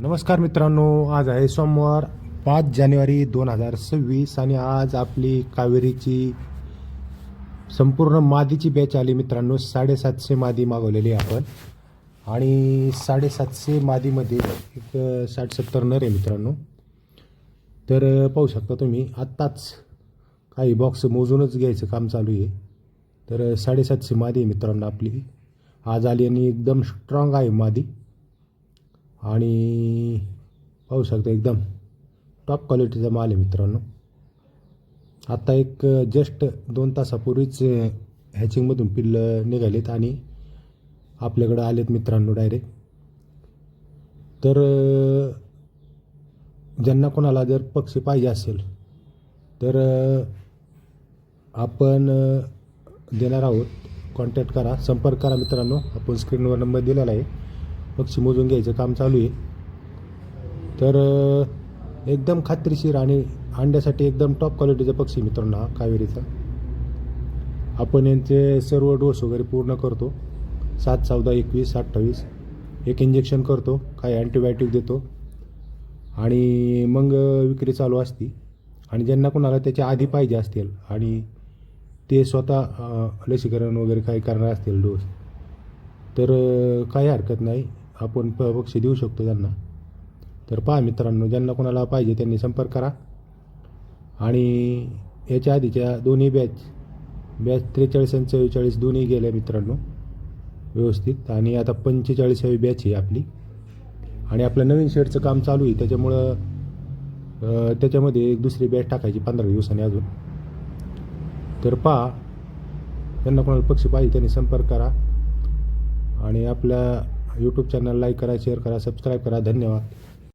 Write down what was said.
नमस्कार मित्रांनो आज आहे सोमवार पाच जानेवारी दोन हजार सव्वीस आणि आज आपली कावेरीची संपूर्ण मादीची बॅच आली मित्रांनो साडेसातशे मादी मागवलेली आहे आपण. आणि साडेसातशे मादीमध्ये एक साठ सत्तर नर आहे मित्रांनो. तर पाहू शकता तुम्ही आत्ताच काही बॉक्स मोजूनच घ्यायचं काम चालू आहे. तर साडेसातशे मादी आहे मित्रांनो आपली. आज आली आणि एकदम स्ट्रॉंग आहे मादी. आणि पाहू शकता एकदम टॉप क्वालिटीचा माल आहे मित्रांनो. आत्ता एक जस्ट दोन तासापूर्वीच हॅचिंगमधून पिल्ल निघालेत आणि आपल्याकडं आलेत मित्रांनो डायरेक्ट तर ज्यांना कोणाला जर पक्षी पाहिजे असेल तर आपण देणार आहोत. कॉन्टॅक्ट करा संपर्क करा मित्रांनो. आपण स्क्रीनवर नंबर दिलेला आहे. पक्षी मोजून घ्यायचं काम चालू आहे. तर एकदम खात्रीशीर आणि अंड्यासाठी एकदम टॉप क्वालिटीचा पक्षी मित्रांनो हा कावेरीचा. आपण यांचे सर्व डोस वगैरे पूर्ण करतो. सात चौदा एकवीस अठ्ठावीस. एक इंजेक्शन करतो. काही अँटीबायोटिक देतो. आणि मग विक्री चालू असती. आणि ज्यांना कोणाला त्याच्या आधी पाहिजे असतील आणि ते स्वतः लसीकरण वगैरे काही करणार असतील डोस तर काही हरकत नाही. आपण प पक्षी देऊ शकतो त्यांना. तर पहा मित्रांनो ज्यांना कोणाला पाहिजे त्यांनी संपर्क करा. आणि याच्या आधीच्या दोन्ही बॅच बॅच त्रेचाळीस आणि चव्वेचाळीस दोन्ही गेल्या मित्रांनो व्यवस्थित. आणि आता पंचेचाळीसावी बॅच आहे आपली. आणि आपलं नवीन शेडचं काम चालू आहे. त्याच्यामुळं त्याच्यामध्ये एक दुसरी बॅच टाकायची पंधरा दिवसांनी अजून. तर पहा त्यांना कोणाला पक्षी पाहिजे त्यांनी संपर्क करा. आणि आपल्या यूट्यूब चॅनल लाईक करा शेअर करा सबस्क्राईब करा. धन्यवाद.